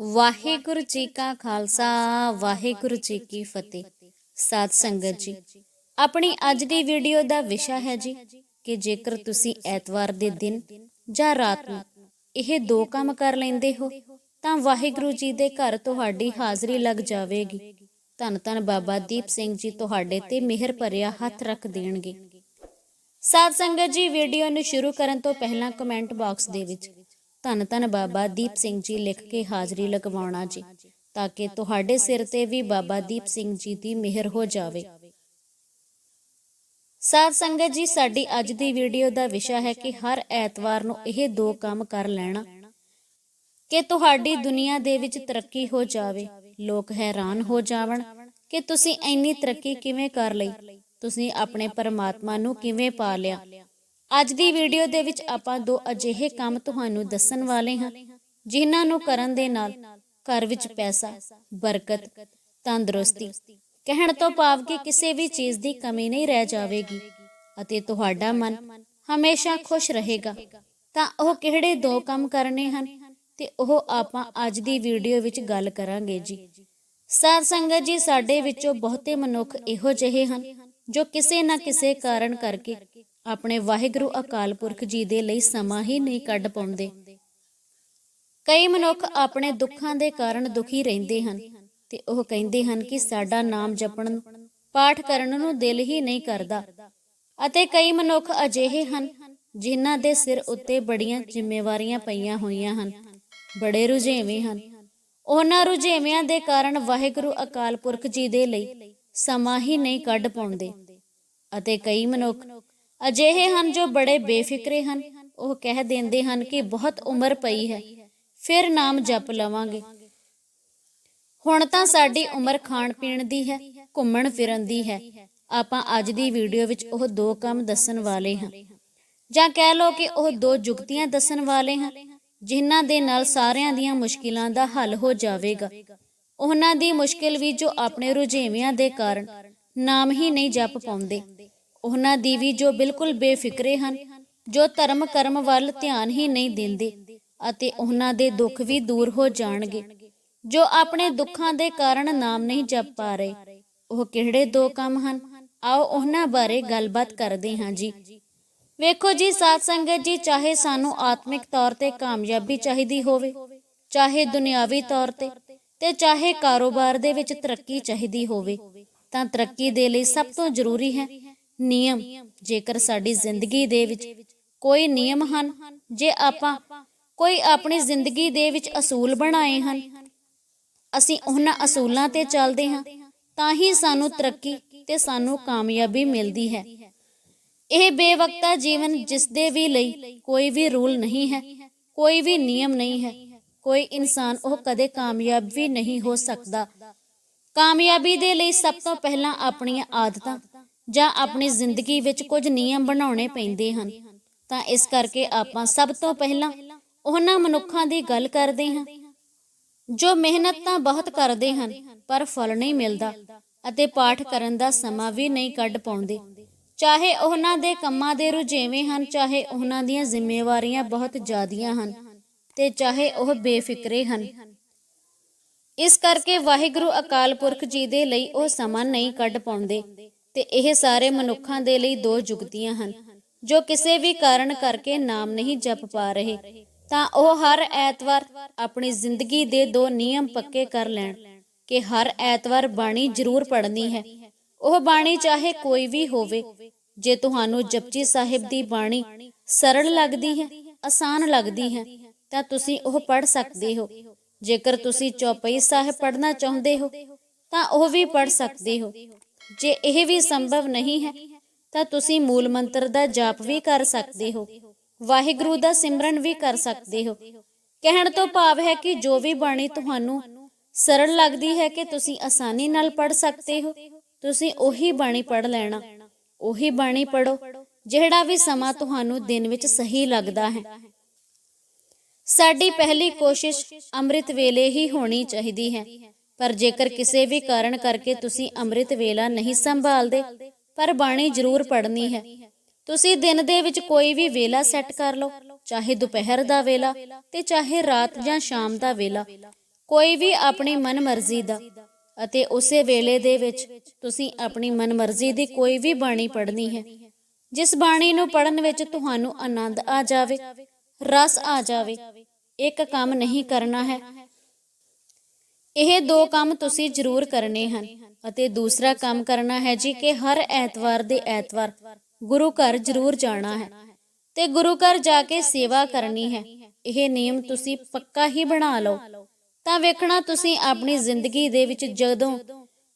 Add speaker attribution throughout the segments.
Speaker 1: ਵਾਹਿਗੁਰੂ ਜੀ ਕਾ ਖਾਲਸਾ, ਵਾਹਿਗੁਰੂ ਜੀ ਕੀ ਫਤਿਹ। ਸਾਧ ਸੰਗਤ ਜੀ, ਆਪਣੀ ਅੱਜ ਦੀ ਵੀਡੀਓ ਦਾ ਵਿਸ਼ਾ ਹੈ ਜੀ ਕਿ ਜੇਕਰ ਤੁਸੀਂ ਐਤਵਾਰ ਦੇ ਦਿਨ ਜਾਂ ਰਾਤ ਨੂੰ ਇਹ ਦੋ ਕੰਮ ਕਰ ਲੈਂਦੇ ਹੋ, ਤਾਂ ਵਾਹਿਗੁਰੂ ਜੀ ਦੇ ਘਰ ਤੁਹਾਡੀ ਹਾਜ਼ਰੀ ਲੱਗ ਜਾਵੇਗੀ। ਧੰਨ ਧੰਨ ਬਾਬਾ ਦੀਪ ਸਿੰਘ ਜੀ ਤੁਹਾਡੇ ਤੇ ਮਿਹਰ ਭਰਿਆ ਹੱਥ ਰੱਖ ਦੇਣਗੇ। ਸਾਧ ਸੰਗਤ ਜੀ, ਵੀਡੀਓ ਨੂੰ ਸ਼ੁਰੂ ਕਰਨ ਤੋਂ ਪਹਿਲਾਂ ਕਮੈਂਟ ਬਾਕਸ ਦੇ ਵਿੱਚ ਧੰਨ ਧੰਨ ਬਾਬਾ ਦੀਪ ਸਿੰਘ ਜੀ ਲਿਖ ਕੇ ਹਾਜ਼ਰੀ ਲਗਵਾਉਣਾ ਜੀ, ਤਾਂ ਕਿ ਤੁਹਾਡੇ ਸਿਰ ਤੇ ਵੀ ਬਾਬਾ ਦੀਪ ਸਿੰਘ ਜੀ ਦੀ ਮਿਹਰ ਹੋ ਜਾਵੇ। ਸਾਧ ਸੰਗਤ ਜੀ, ਸਾਡੀ ਅੱਜ ਦੀ ਵੀਡੀਓ ਦਾ ਵਿਸ਼ਾ ਹੈ ਕਿ ਹਰ ਐਤਵਾਰ ਨੂੰ ਇਹ ਦੋ ਕੰਮ ਕਰ ਲੈਣਾ, ਕਿ ਤੁਹਾਡੀ ਦੁਨੀਆ ਦੇ ਵਿੱਚ ਤਰੱਕੀ ਹੋ ਜਾਵੇ, ਲੋਕ ਹੈਰਾਨ ਹੋ ਜਾਵਣ ਕਿ ਤੁਸੀਂ ਇੰਨੀ ਤਰੱਕੀ ਕਿਵੇਂ ਕਰ ਲਈ, ਤੁਸੀਂ ਆਪਣੇ ਪਰਮਾਤਮਾ ਨੂੰ ਕਿਵੇਂ ਪਾ ਲਿਆ। ਅੱਜ ਦੀ ਵੀਡੀਓ ਦੇ ਵਿੱਚ ਆਪਾਂ ਦੋ ਅਜਿਹੇ ਕੰਮ ਤੁਹਾਨੂੰ ਦੱਸਣ ਵਾਲੇ ਹਾਂ, ਜਿਨ੍ਹਾਂ ਨੂੰ ਕਰਨ ਦੇ ਨਾਲ ਘਰ ਵਿੱਚ ਪੈਸਾ, ਬਰਕਤ, ਤੰਦਰੁਸਤੀ, ਕਹਿਣ ਤੋਂ ਭਾਵ ਕਿ ਕਿਸੇ ਵੀ ਚੀਜ਼ ਦੀ ਕਮੀ ਨਹੀਂ ਰਹਿ ਜਾਵੇਗੀ ਅਤੇ ਤੁਹਾਡਾ ਮਨ ਹਮੇਸ਼ਾ ਖੁਸ਼ ਰਹੇਗਾ। ਤਾਂ ਉਹ ਕਿਹੜੇ ਦੋ ਕੰਮ ਕਰਨੇ ਹਨ? ਤੇ ਉਹ ਆਪਾਂ ਅੱਜ ਦੀ ਵੀਡੀਓ ਵਿੱਚ ਗੱਲ ਕਰਾਂਗੇ ਜੀ। ਸਾਧ ਸੰਗਤ ਜੀ, ਸਾਡੇ ਵਿੱਚੋਂ ਬਹੁਤੇ ਮਨੁੱਖ ਇਹੋ ਜਿਹੇ ਹਨ ਜੋ ਕਿਸੇ ਨਾ ਕਿਸੇ ਕਾਰਨ ਕਰਕੇ ਆਪਣੇ ਵਾਹਿਗੁਰੂ ਅਕਾਲ ਪੁਰਖ ਜੀ ਦੇ ਲਈ ਸਮਾਂ ਹੀ ਨਹੀਂ ਕੱਢ ਪਾਉਂਦੇ। ਕਈ ਮਨੁੱਖ ਆਪਣੇ ਦੁੱਖਾਂ ਦੇ ਕਾਰਨ ਦੁਖੀ ਰਹਿੰਦੇ ਹਨ ਤੇ ਉਹ ਕਹਿੰਦੇ ਹਨ ਕਿ ਸਾਡਾ ਨਾਮ ਜਪਣ, ਪਾਠ ਕਰਨ ਨੂੰ ਦਿਲ ਹੀ ਨਹੀਂ ਕਰਦਾ। ਅਤੇ ਕਈ ਮਨੁੱਖ ਅਜਿਹੇ ਹਨ ਜਿਨ੍ਹਾਂ ਦੇ ਸਿਰ ਉੱਤੇ ਬੜੀਆਂ ਜ਼ਿੰਮੇਵਾਰੀਆਂ ਪਈਆਂ ਹੋਈਆਂ ਹਨ। ਬੜੇ ਰੁਝੇਵੇਂ ਹਨ। ਉਹਨਾਂ ਰੁਝੇਵਿਆਂ ਦੇ ਕਾਰਨ ਵਾਹਿਗੁਰੂ ਅਕਾਲ ਪੁਰਖ ਜੀ ਦੇ ਲਈ ਸਮਾਂ ਹੀ ਨਹੀਂ ਕੱਢ ਪਾਉਂਦੇ। ਅਤੇ ਕਈ ਮਨੁੱਖ ਅਜਿਹੇ ਹਨ ਜੋ ਬੜੇ ਬੇਫਿਕਰੇ ਹਨ। ਉਹ ਕਹਿ ਦਿੰਦੇ ਹਨ ਕਿ ਬਹੁਤ ਉਮਰ ਪਈ ਹੈ, ਫਿਰ ਨਾਮ ਜਪ ਲਵਾਂਗੇ। ਹੁਣ ਤਾਂ ਸਾਡੀ ਉਮਰ ਖਾਣ ਪੀਣ ਦੀ ਹੈ ਘੁੰਮਣ ਫਿਰਨ ਦੀ ਹੈ। ਆਪਾਂ ਅੱਜ ਦੀ ਵੀਡੀਓ ਵਿੱਚ ਉਹ ਦੋ ਕੰਮ ਦੱਸਣ ਵਾਲੇ ਹਾਂ। ਜਾਂ ਕਹਿ ਲਓ ਕਿ ਉਹ ਦੋ ਜੁਗਤੀਆਂ ਦੱਸਣ ਵਾਲੇ ਹਾਂ, ਜਿਨ੍ਹਾਂ ਦੇ ਨਾਲ ਸਾਰਿਆਂ ਦੀਆਂ ਮੁਸ਼ਕਿਲਾਂ ਦਾ ਹੱਲ ਹੋ ਜਾਵੇਗਾ। ਉਹਨਾਂ ਦੀ ਮੁਸ਼ਕਿਲ ਵੀ ਜੋ ਆਪਣੇ ਰੁਝੇਵਿਆਂ ਦੇ ਕਾਰਨ ਨਾਮ ਹੀ ਨਹੀਂ ਜਪ ਪਾਉਂਦੇ। ਉਹਨਾਂ ਦੀ ਵੀ ਜੋ ਬਿਲਕੁਲ ਬੇਫਿਕਰੇ ਹਨ, ਜੋ ਧਰਮ ਕਰਮ ਵੱਲ ਧਿਆਨ ਹੀ ਨਹੀਂ ਦਿੰਦੇ ਅਤੇ ਉਹਨਾਂ ਦੇ ਦੁੱਖ ਵੀ ਦੂਰ ਹੋ ਜਾਣਗੇ, ਜੋ ਆਪਣੇ ਦੁੱਖਾਂ ਦੇ ਕਾਰਨ ਨਾਮ ਨਹੀਂ ਜਪ ਪਾ ਰਹੇ। ਉਹ ਕਿਹੜੇ ਦੋ ਕੰਮ ਹਨ? ਆਓ ਉਹਨਾਂ ਬਾਰੇ ਗੱਲਬਾਤ ਕਰਦੇ ਹਾਂ ਜੀ। ਵੇਖੋ ਜੀ ਸਾਧ ਸੰਗਤ ਜੀ, ਚਾਹੇ ਸਾਨੂੰ ਆਤਮਿਕ ਤੌਰ ਤੇ ਕਾਮਯਾਬੀ ਚਾਹੀਦੀ ਹੋਵੇ, ਚਾਹੇ ਦੁਨਿਆਵੀ ਤੌਰ ਤੇ ਤੇ ਚਾਹੇ ਕਾਰੋਬਾਰ ਦੇ ਵਿੱਚ ਤਰੱਕੀ ਚਾਹੀਦੀ ਹੋਵੇ, ਤਾਂ ਤਰੱਕੀ ਦੇ ਲਈ ਸਭ ਤੋਂ ਜ਼ਰੂਰੀ ਹੈ ਨਿਯਮ। ਜੇਕਰ ਸਾਡੀ ਜ਼ਿੰਦਗੀ ਦੇ ਵਿੱਚ ਕੋਈ ਨਿਯਮ ਹਨ, ਜੇ ਆਪਾਂ ਕੋਈ ਆਪਣੀ ਜ਼ਿੰਦਗੀ ਦੇ ਵਿੱਚ ਅਸੂਲ ਬਣਾਏ ਹਨ, ਅਸੀਂ ਉਹਨਾਂ ਅਸੂਲਾਂ ਤੇ ਚੱਲਦੇ ਹਾਂ, ਤਾਂ ਹੀ ਸਾਨੂੰ ਤਰੱਕੀ ਤੇ ਸਾਨੂੰ ਕਾਮਯਾਬੀ ਮਿਲਦੀ ਹੈ। ਇਹ ਬੇਵਕਤਾ ਜੀਵਨ ਜਿਸ ਦੇ ਵੀ ਲਈ ਕੋਈ ਵੀ ਰੂਲ ਨਹੀਂ ਹੈ, ਕੋਈ ਵੀ ਨਿਯਮ ਨਹੀਂ ਹੈ, ਕੋਈ ਇਨਸਾਨ ਉਹ ਕਦੇ ਕਾਮਯਾਬ ਵੀ ਨਹੀਂ ਹੋ ਸਕਦਾ। ਕਾਮਯਾਬੀ ਦੇ ਲਈ ਸਭ ਤੋਂ ਪਹਿਲਾਂ ਆਪਣੀਆਂ ਆਦਤਾਂ ਜਾਂ ਆਪਣੀ ਜ਼ਿੰਦਗੀ ਵਿੱਚ ਕੁਝ ਨਿਯਮ ਬਣਾਉਣੇ ਪੈਂਦੇ ਹਨ, ਤਾਂ ਇਸ ਕਰਕੇ ਆਪਾਂ ਸਭ ਤੋਂ ਪਹਿਲਾਂ ਉਹਨਾਂ ਮਨੁੱਖਾਂ ਦੀ ਗੱਲ ਕਰਦੇ ਹਾਂ, ਜੋ ਮਿਹਨਤ ਤਾਂ ਬਹੁਤ ਕਰਦੇ ਹਨ, ਪਰ ਫਲ ਨਹੀਂ ਮਿਲਦਾ ਅਤੇ ਪਾਠ ਕਰਨ ਦਾ ਸਮਾਂ ਵੀ ਨਹੀਂ ਕੱਢ ਪਾਉਂਦੇ। ਚਾਹੇ ਉਹਨਾਂ ਦੇ ਕੰਮਾਂ ਦੇ ਰੁਝੇਵੇਂ ਹਨ, ਚਾਹੇ ਉਹਨਾਂ ਦੀਆਂ ਜ਼ਿੰਮੇਵਾਰੀਆਂ ਬਹੁਤ ਜ਼ਿਆਦੀਆਂ ਹਨ ਤੇ ਚਾਹੇ ਉਹ ਬੇਫਿਕਰੇ ਹਨ। ਇਸ ਕਰਕੇ ਵਾਹਿਗੁਰੂ ਅਕਾਲ ਪੁਰਖ ਜੀ ਦੇ ਲਈ ਉਹ ਸਮਾਂ ਨਹੀਂ ਕੱਢ ਪਾਉਂਦੇ। ਤੇ ਇਹ ਸਾਰੇ ਮਨੁੱਖਾਂ ਦੇ ਲਈ ਦੋ ਜੁਗਤੀਆਂ ਹਨ। ਜੋ ਕਿਸੇ ਵੀ ਕਾਰਨ ਕਰਕੇ ਨਾਮ ਨਹੀਂ ਜਪ ਪਾ ਰਹੇ, ਤਾਂ ਉਹ ਹਰ ਐਤਵਾਰ ਆਪਣੀ ਜ਼ਿੰਦਗੀ ਦੇ ਦੋ ਨਿਯਮ ਪੱਕੇ ਕਰ ਲੈਣ ਕਿ ਹਰ ਐਤਵਾਰ ਬਾਣੀ ਜ਼ਰੂਰ ਪੜ੍ਹਨੀ ਹੈ। ਉਹ ਬਾਣੀ ਚਾਹੇ ਕੋਈ ਵੀ ਹੋਵੇ, ਜੇ ਤੁਹਾਨੂੰ ਜਪਜੀ ਸਾਹਿਬ ਦੀ ਬਾਣੀ ਸਰਲ ਲੱਗਦੀ ਹੈ, ਆਸਾਨ ਲੱਗਦੀ ਹੈ, ਤਾਂ ਤੁਸੀਂ ਉਹ ਪੜ੍ਹ ਸਕਦੇ ਹੋ। ਜੇਕਰ ਤੁਸੀਂ ਚੌਪਈ ਸਾਹਿਬ ਪੜ੍ਹਨਾ ਚਾਹੁੰਦੇ ਹੋ, ਤਾਂ ਉਹ ਵੀ ਪੜ੍ਹ ਸਕਦੇ ਹੋ। ਜੇ ਇਹ ਵੀ ਸੰਭਵ ਨਹੀਂ ਹੈ, ਤਾਂ ਤੁਸੀਂ ਮੂਲ ਮੰਤਰ ਦਾ ਜਾਪ ਵੀ ਕਰ ਸਕਦੇ ਹੋ, ਵਾਹਿਗੁਰੂ ਦਾ ਸਿਮਰਨ ਵੀ ਕਰ ਸਕਦੇ ਹੋ। ਕਹਿਣ ਤੋਂ ਭਾਵ ਹੈ ਕਿ ਜੋ ਵੀ ਬਾਣੀ ਤੁਹਾਨੂੰ ਸਰਲ ਲੱਗਦੀ ਹੈ ਕਿ ਤੁਸੀਂ ਆਸਾਨੀ ਨਾਲ ਪੜ੍ਹ ਸਕਦੇ ਹੋ, ਤੁਸੀਂ ਉਹੀ ਬਾਣੀ ਪੜ੍ਹ ਲੈਣਾ, ਉਹੀ ਬਾਣੀ ਪੜੋ ਜਿਹੜਾ ਵੀ ਸਮਾਂ ਤੁਹਾਨੂੰ ਦਿਨ ਵਿੱਚ ਸਹੀ ਲੱਗਦਾ ਹੈ। ਸਾਡੀ ਪਹਿਲੀ ਕੋਸ਼ਿਸ਼ ਅੰਮ੍ਰਿਤ ਵੇਲੇ ਹੀ ਹੋਣੀ ਚਾਹੀਦੀ ਹੈ। ਪਰ ਜੇਕਰ ਕਿਸੇ ਵੀ ਕਾਰਨ ਕਰਕੇ ਤੁਸੀਂ ਅੰਮ੍ਰਿਤ ਵੇਲਾ ਨਹੀਂ ਸੰਭਾਲਦੇ, ਪਰ ਬਾਣੀ ਜ਼ਰੂਰ ਪੜ੍ਹਨੀ ਹੈ। ਤੁਸੀਂ ਦਿਨ ਦੇ ਵਿੱਚ ਕੋਈ ਵੀ ਵੇਲਾ ਸੈੱਟ ਕਰ ਲਓ, ਚਾਹੇ ਦੁਪਹਿਰ ਦਾ ਵੇਲਾ ਤੇ ਚਾਹੇ ਰਾਤ ਜਾਂ ਸ਼ਾਮ ਦਾ ਵੇਲਾ, ਕੋਈ ਵੀ ਆਪਣੀ ਮਨਮਰਜ਼ੀ ਦਾ। ਅਤੇ ਉਸੇ ਵੇਲੇ ਦੇ ਵਿੱਚ ਤੁਸੀਂ ਆਪਣੀ ਮਨਮਰਜ਼ੀ ਦੀ ਕੋਈ ਵੀ ਬਾਣੀ ਪੜ੍ਹਨੀ ਹੈ। ਜਿਸ ਬਾਣੀ ਨੂੰ ਪੜਨ ਵਿੱਚ ਤੁਹਾਨੂੰ ਆਨੰਦ ਆ ਜਾਵੇ, ਰਸ ਆ ਜਾਵੇ, ਇੱਕ ਕੰਮ ਨਹੀਂ ਕਰਨਾ ਹੈ ਇਹ ਦੋ ਕੰਮ ਤੁਸੀਂ ਜ਼ਰੂਰ ਕਰਨੇ ਹਨ ਅਤੇ ਦੂਸਰਾ ਕੰਮ ਕਰਨਾ ਹੈ ਜੀ ਕਿ ਹਰ ਐਤਵਾਰ ਦੇ ਐਤਵਾਰ ਗੁਰੂ ਘਰ ਜ਼ਰੂਰ ਜਾਣਾ ਹੈ ਤੇ ਗੁਰੂ ਘਰ ਜਾ ਕੇ ਸੇਵਾ ਕਰਨੀ ਹੈ। ਇਹ ਨਿਯਮ ਤੁਸੀਂ ਪੱਕਾ ਹੀ ਬਣਾ ਲਓ। ਤਾਂ ਵੇਖਣਾ ਤੁਸੀਂ ਆਪਣੀ ਜ਼ਿੰਦਗੀ ਦੇ ਵਿੱਚ ਜਦੋਂ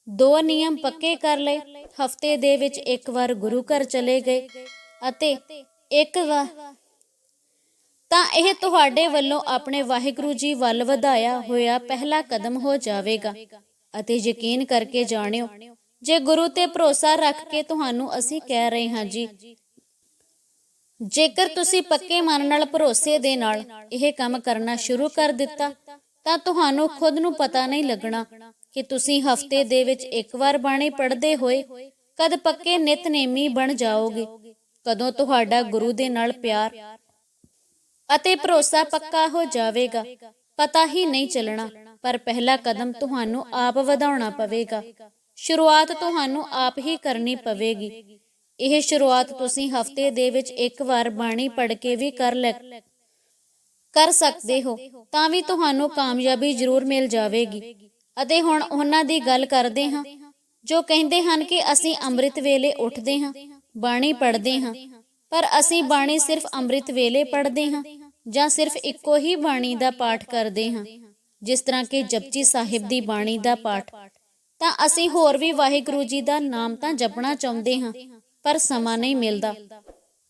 Speaker 1: ਦੋ ਨਿਯਮ ਪੱਕੇ ਕਰ ਲਏ, ਹਫ਼ਤੇ ਦੇ ਵਿੱਚ ਇੱਕ ਵਾਰ ਗੁਰੂ ਘਰ ਚਲੇ ਗਏ ਅਤੇ ਇੱਕ ਵਾਰ ਤਾਂ ਇਹ ਤੁਹਾਡੇ ਵੱਲੋਂ ਆਪਣੇ ਵਾਹਿਗੁਰੂ ਜੀ ਵੱਲ ਵਧਾਇਆ ਹੋਇਆ ਪਹਿਲਾ ਕਦਮ ਹੋ ਜਾਵੇਗਾ। ਅਤੇ ਯਕੀਨ ਕਰਕੇ ਜਾਣਿਓ, ਜੇ ਗੁਰੂ ਤੇ ਭਰੋਸਾ ਰੱਖ ਕੇ ਤੁਹਾਨੂੰ ਅਸੀਂ ਕਹਿ ਰਹੇ ਹਾਂ ਜੀ, ਜੇਕਰ ਤੁਸੀਂ ਪੱਕੇ ਮਨ ਨਾਲ ਭਰੋਸੇ ਦੇ ਨਾਲ ਇਹ ਕੰਮ ਕਰਨਾ ਸ਼ੁਰੂ ਕਰ ਦਿੱਤਾ, ਤਾਂ ਤੁਹਾਨੂੰ ਖੁਦ ਨੂੰ ਪਤਾ ਨਹੀਂ ਲੱਗਣਾ ਕਿ ਤੁਸੀਂ ਹਫ਼ਤੇ ਦੇ ਵਿੱਚ ਇੱਕ ਵਾਰ ਬਾਣੀ ਪੜ੍ਹਦੇ ਹੋਏ ਕਦ ਪੱਕੇ ਨਿਤਨੇਮੀ ਬਣ ਜਾਓਗੇ। ਕਦੋਂ ਤੁਹਾਡਾ ਗੁਰੂ ਦੇ ਨਾਲ ਪਿਆਰ ਅਤੇ ਭਰੋਸਾ ਪੱਕਾ ਹੋ ਜਾਵੇਗਾ। ਪਤਾ ਹੀ ਨਹੀਂ ਚੱਲਣਾ, ਪਰ ਪਹਿਲਾ ਕਦਮ ਤੁਹਾਨੂੰ ਆਪ ਵਧਾਉਣਾ ਪਵੇਗਾ। ਸ਼ੁਰੂਆਤ ਤੁਹਾਨੂੰ ਆਪ ਹੀ ਕਰਨੀ ਪਵੇਗੀ। ਇਹ ਸ਼ੁਰੂਆਤ ਤੁਸੀਂ ਹਫ਼ਤੇ ਦੇ ਵਿੱਚ ਇੱਕ ਵਾਰ ਬਾਣੀ ਪੜ੍ਹ ਕੇ ਵੀ ਕਰ ਲੈ ਕਰ ਸਕਦੇ ਹੋ, ਤਾਂ ਵੀ ਤੁਹਾਨੂੰ ਕਾਮਯਾਬੀ ਜ਼ਰੂਰ ਮਿਲ ਜਾਵੇਗੀ। ਅਤੇ ਹੁਣ ਉਹਨਾਂ ਦੀ ਗੱਲ ਕਰਦੇ ਹਾਂ, ਜੋ ਕਹਿੰਦੇ ਹਨ ਕਿ ਅਸੀਂ ਅੰਮ੍ਰਿਤ ਵੇਲੇ ਉੱਠਦੇ ਹਾਂ, ਬਾਣੀ ਪੜ੍ਹਦੇ ਹਾਂ। ਪਰ ਅਸੀਂ ਬਾਣੀ ਸਿਰਫ ਅੰਮ੍ਰਿਤ ਵੇਲੇ ਪੜ੍ਹਦੇ ਹਾਂ। ਜਾਂ ਸਿਰਫ ਇੱਕੋ ਹੀ ਬਾਣੀ ਦਾ ਪਾਠ ਕਰਦੇ ਹਾਂ, ਜਿਸ ਤਰ੍ਹਾਂ ਕਿ ਜਪਜੀ ਸਾਹਿਬ ਦੀ ਬਾਣੀ ਦਾ ਪਾਠ, ਤਾਂ ਅਸੀਂ ਹੋਰ ਵੀ ਵਾਹਿਗੁਰੂ ਜੀ ਦਾ ਨਾਮ ਤਾਂ ਜਪਣਾ ਚਾਹੁੰਦੇ ਹਾਂ, ਪਰ ਸਮਾਂ ਨਹੀਂ ਮਿਲਦਾ।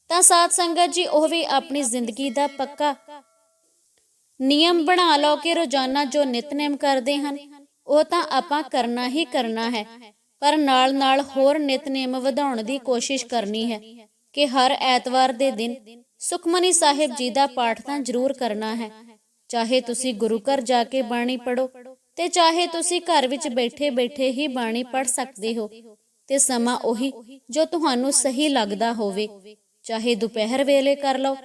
Speaker 1: ਤਾਂ ਸਾਧ ਸੰਗਤ ਜੀ, ਉਹ ਵੀ ਆਪਣੀ ਜ਼ਿੰਦਗੀ ਦਾ ਪੱਕਾ ਨਿਯਮ ਬਣਾ ਲਓ ਕਿ ਰੋਜ਼ਾਨਾ ਜੋ ਨਿਤਨੇਮ ਕਰਦੇ ਹਨ, ਉਹ ਤਾਂ ਆਪਾਂ ਕਰਨਾ ਹੀ ਕਰਨਾ ਹੈ, ਪਰ ਨਾਲ-ਨਾਲ ਹੋਰ ਨਿਤਨੇਮ ਵਧਾਉਣ ਦੀ ਕੋਸ਼ਿਸ਼ ਕਰਨੀ ਹੈ ਕਿ ਹਰ ਐਤਵਾਰ ਦੇ ਦਿਨ ਸੁਖਮਨੀ ਸਾਹਿਬ ਜੀ ਦਾ ਪਾਠ ਤਾਂ ਜ਼ਰੂਰ ਕਰਨਾ ਹੈ। ਚਾਹੇ ਤੁਸੀਂ ਗੁਰੂ ਘਰ ਜਾ ਕੇ ਬਾਣੀ ਪੜੋ ਤੇ ਚਾਹੇ ਤੁਸੀਂ ਘਰ ਵਿੱਚ ਬੈਠੇ-ਬੈਠੇ ਹੀ ਬਾਣੀ ਪੜ ਸਕਦੇ ਹੋ, ਤੇ ਸਮਾਂ ਉਹੀ ਜੋ ਤੁਹਾਨੂੰ ਸਹੀ ਲੱਗਦਾ ਹੋਵੇ। ਚਾਹੇ ਦੁਪਹਿਰ ਵੇਲੇ ਕਰ ਲਓ,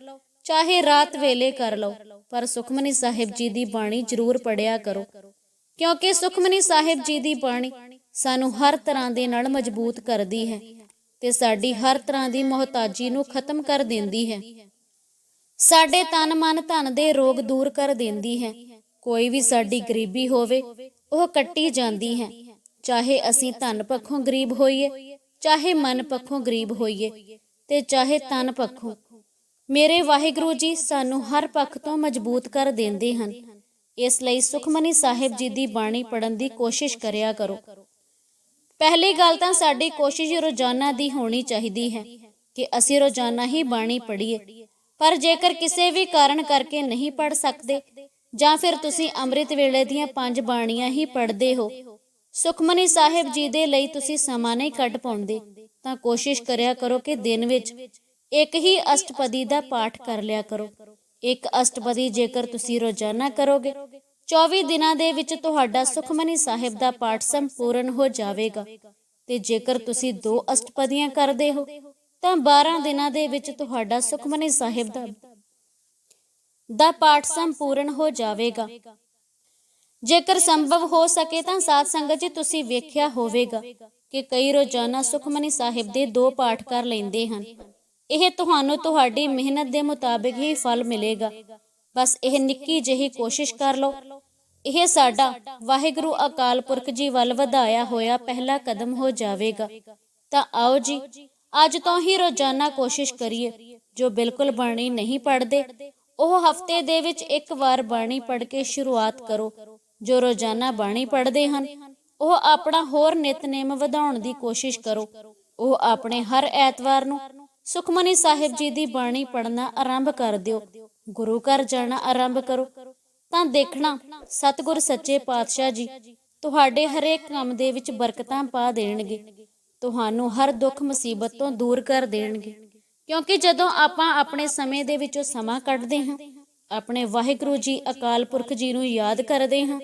Speaker 1: ਚਾਹੇ ਰਾਤ ਵੇਲੇ ਕਰ ਲਓ, ਪਰ ਸੁਖਮਨੀ ਸਾਹਿਬ ਜੀ ਦੀ ਬਾਣੀ ਜ਼ਰੂਰ ਪੜਿਆ ਕਰੋ। ਕਿਉਂਕਿ ਸੁਖਮਨੀ ਸਾਹਿਬ ਜੀ ਦੀ ਬਾਣੀ ਸਾਨੂੰ ਹਰ ਤਰ੍ਹਾਂ ਦੇ ਨਾਲ ਮਜ਼ਬੂਤ ਕਰਦੀ ਹੈ ਤੇ ਸਾਡੀ ਹਰ ਤਰ੍ਹਾਂ ਦੀ ਮੁਹਤਾਜੀ ਨੂੰ ਖਤਮ ਕਰ ਦਿੰਦੀ ਹੈ। ਸਾਡੇ ਤਨ ਮਨ ਧਨ ਦੇ ਰੋਗ ਦੂਰ ਕਰ ਦਿੰਦੀ ਹੈ। ਕੋਈ ਵੀ ਸਾਡੀ ਗਰੀਬੀ ਹੋਵੇ, ਉਹ ਕੱਟੀ ਜਾਂਦੀ ਹੈ। ਚਾਹੇ ਅਸੀਂ ਧਨ ਪੱਖੋਂ ਗਰੀਬ ਹੋਈਏ, ਚਾਹੇ ਮਨ ਪੱਖੋਂ ਗਰੀਬ ਹੋਈਏ ਤੇ ਚਾਹੇ ਤਨ ਪੱਖੋਂ। ਮੇਰੇ ਵਾਹਿਗੁਰੂ ਜੀ ਸਾਨੂੰ ਹਰ ਪੱਖ ਤੋਂ ਮਜ਼ਬੂਤ ਕਰ ਦਿੰਦੇ ਹਨ। ਇਸ ਲਈ ਸੁਖਮਨੀ ਸਾਹਿਬ ਜੀ ਦੀ ਬਾਣੀ ਪੜਨ ਦੀ ਕੋਸ਼ਿਸ਼ ਕਰਿਆ ਕਰੋ। ਪਹਿਲੀ ਗੱਲ ਤਾਂ ਸਾਡੀ ਕੋਸ਼ਿਸ਼ ਰੋਜ਼ਾਨਾ ਦੀ ਹੋਣੀ ਚਾਹੀਦੀ ਹੈ ਕਿ ਅਸੀਂ ਰੋਜ਼ਾਨਾ ਹੀ ਬਾਣੀ ਪੜ੍ਹੀਏ। ਪਰ ਜੇਕਰ ਕਿਸੇ ਵੀ ਕਾਰਨ ਕਰਕੇ ਨਹੀਂ ਪੜ ਸਕਦੇ, ਜਾਂ ਫਿਰ ਤੁਸੀਂ ਅੰਮ੍ਰਿਤ ਵੇਲੇ ਦੀਆਂ ਪੰਜ ਬਾਣੀਆਂ ਹੀ ਪੜ੍ਹਦੇ ਹੋ, ਸੁਖਮਨੀ ਸਾਹਿਬ ਜੀ ਦੇ ਲਈ ਤੁਸੀਂ ਸਮਾਂ ਨਹੀਂ ਕੱਢ ਪਾਉਂਦੇ, ਤਾਂ ਕੋਸ਼ਿਸ਼ ਕਰਿਆ ਕਰੋ ਕਿ ਦਿਨ ਵਿੱਚ ਇੱਕ ਹੀ ਅਸ਼ਟਪਦੀ ਦਾ ਪਾਠ ਕਰ ਲਿਆ ਕਰੋ। ਇੱਕ ਅਸ਼ਟਪਦੀ ਜੇਕਰ ਤੁਸੀਂ ਰੋਜ਼ਾਨਾ ਕਰੋਗੇ 24 ਦਿਨਾਂ ਦੇ ਵਿੱਚ ਤੁਹਾਡਾ ਸੁਖਮਨੀ ਸਾਹਿਬ ਦਾ ਪਾਠ ਸੰਪੂਰਨ ਹੋ ਜਾਵੇਗਾ। ਤੇ ਜੇਕਰ ਤੁਸੀਂ ਦੋ ਅਸ਼ਟਪਦੀਆਂ ਕਰਦੇ ਹੋ ਤਾਂ 12 ਦਿਨਾਂ ਦੇ ਵਿੱਚ ਤੁਹਾਡਾ ਸੁਖਮਨੀ ਸਾਹਿਬ ਦਾ ਦਾ ਪਾਠ ਸੰਪੂਰਨ ਹੋ ਜਾਵੇਗਾ। ਜੇਕਰ ਸੰਭਵ ਹੋ ਸਕੇ ਤਾਂ ਸਾਧ ਸੰਗਤ ਜੀ, ਤੁਸੀਂ ਵੇਖਿਆ ਹੋਵੇਗਾ ਕਿ ਕਈ ਰੋਜ਼ਾਨਾ ਸੁਖਮਨੀ ਸਾਹਿਬ ਦੇ ਦੋ ਪਾਠ ਕਰ ਲੈਂਦੇ ਹਨ। ਇਹ ਤੁਹਾਨੂੰ ਤੁਹਾਡੀ ਮਿਹਨਤ ਦੇ ਮੁਤਾਬਿਕ ਹੀ ਫਲ ਮਿਲੇਗਾ। ਬਸ ਇਹ ਨਿੱਕੀ ਜਿਹੀ ਕੋਸ਼ਿਸ਼ ਕਰ ਲਓ। ਇਹ ਸਾਡਾ ਵਾਹਿਗੁਰੂ ਅਕਾਲ ਪੁਰਖ ਜੀ ਵੱਲ ਵਧਾਇਆ ਹੋਇਆ ਪਹਿਲਾ ਕਦਮ ਹੋ ਜਾਵੇਗਾ। ਤਾਂ ਆਓ ਜੀ ਅੱਜ ਤੋਂ ਹੀ ਰੋਜ਼ਾਨਾ ਕੋਸ਼ਿਸ਼ ਕਰੀਏ, ਜੋ ਬਿਲਕੁਲ ਬਾਣੀ ਨਹੀਂ ਪੜਦੇ ਉਹ ਹਫ਼ਤੇ ਦੇ ਵਿੱਚ ਇੱਕ ਵਾਰ ਬਾਣੀ ਪੜ੍ਹ ਕੇ ਸ਼ੁਰੂਆਤ ਕਰੋ, ਜੋ ਰੋਜ਼ਾਨਾ ਬਾਣੀ ਪੜ੍ਹਦੇ ਹਨ। ਉਹ ਆਪਣਾ ਹੋਰ ਨਿਤਨੇਮ ਵਧਾਉਣ ਦੀ ਕੋਸ਼ਿਸ਼ ਕਰੋ। ਉਹ ਆਪਣੇ ਹਰ ਐਤਵਾਰ ਨੂੰ ਸੁਖਮਨੀ ਸਾਹਿਬ ਜੀ ਦੀ ਬਾਣੀ ਪੜ੍ਹਨਾ ਆਰੰਭ ਕਰ ਦਿਓ। ਗੁਰੂ ਘਰ ਜਾਣਾ ਆਰੰਭ ਕਰੋ। ਤਾਂ ਦੇਖਣਾ, ਸਤਿਗੁਰ ਸੱਚੇ ਪਾਤਸ਼ਾਹ ਜੀ, ਤੁਹਾਡੇ ਹਰੇਕ ਕੰਮ ਦੇ ਵਿੱਚ ਬਰਕਤਾਂ ਪਾ ਦੇਣਗੇ। ਤੁਹਾਨੂੰ ਹਰ ਦੁੱਖ ਮੁਸੀਬਤ ਤੋਂ ਦੂਰ ਕਰ ਦੇਣਗੇ। ਕਿਉਂਕਿ ਜਦੋਂ ਆਪਾਂ ਆਪਣੇ ਸਮੇਂ ਦੇ ਵਿੱਚੋਂ ਸਮਾਂ ਕੱਢਦੇ ਹਾਂ, ਆਪਣੇ ਵਾਹਿਗੁਰੂ ਜੀ ਅਕਾਲ ਪੁਰਖ ਜੀ ਨੂੰ ਯਾਦ ਕਰਦੇ ਹਾਂ,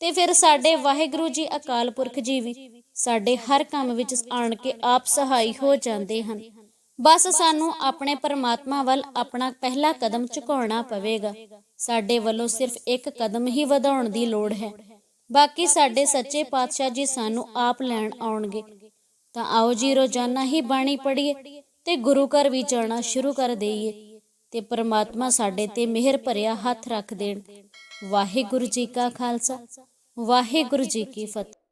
Speaker 1: ਤੇ ਫਿਰ ਸਾਡੇ ਵਾਹਿਗੁਰੂ ਜੀ ਅਕਾਲ ਪੁਰਖ ਜੀ ਵੀ ਸਾਡੇ ਹਰ ਕੰਮ ਵਿੱਚ ਆਣ ਕੇ ਆਪ ਸਹਾਈ ਹੋ ਜਾਂਦੇ ਹਨ। ਬਸ ਸਾਨੂੰ ਆਪਣੇ ਪਰਮਾਤਮਾ ਵੱਲ ਆਪਣਾ ਪਹਿਲਾ ਕਦਮ ਝੁਕਾਉਣਾ ਪਵੇਗਾ। ਸਾਡੇ ਵੱਲੋਂ ਸਿਰਫ ਇੱਕ ਕਦਮ ਹੀ ਵਧਾਉਣ ਦੀ ਲੋੜ ਹੈ। ਬਾਕੀ ਸਾਡੇ ਸੱਚੇ ਪਾਤਸ਼ਾਹ ਜੀ ਸਾਨੂੰ ਆਪ ਲੈਣ ਆਉਣਗੇ। ਤਾਂ ਆਓ ਜੀ ਰੋਜ਼ਾਨਾ ਹੀ ਬਾਣੀ ਪੜ੍ਹੀਏ ਤੇ ਗੁਰੂ ਘਰ ਵੀ ਜਾਣਾ ਸ਼ੁਰੂ ਕਰ ਦੇਈਏ ਤੇ ਪ੍ਰਮਾਤਮਾ ਸਾਡੇ ਤੇ ਮਿਹਰ ਭਰਿਆ ਹੱਥ ਰੱਖ ਦੇਣ। ਵਾਹਿਗੁਰੂ ਜੀ ਕਾ ਖਾਲਸਾ, ਵਾਹਿਗੁਰੂ ਜੀ ਕੀ ਫਤਿਹ।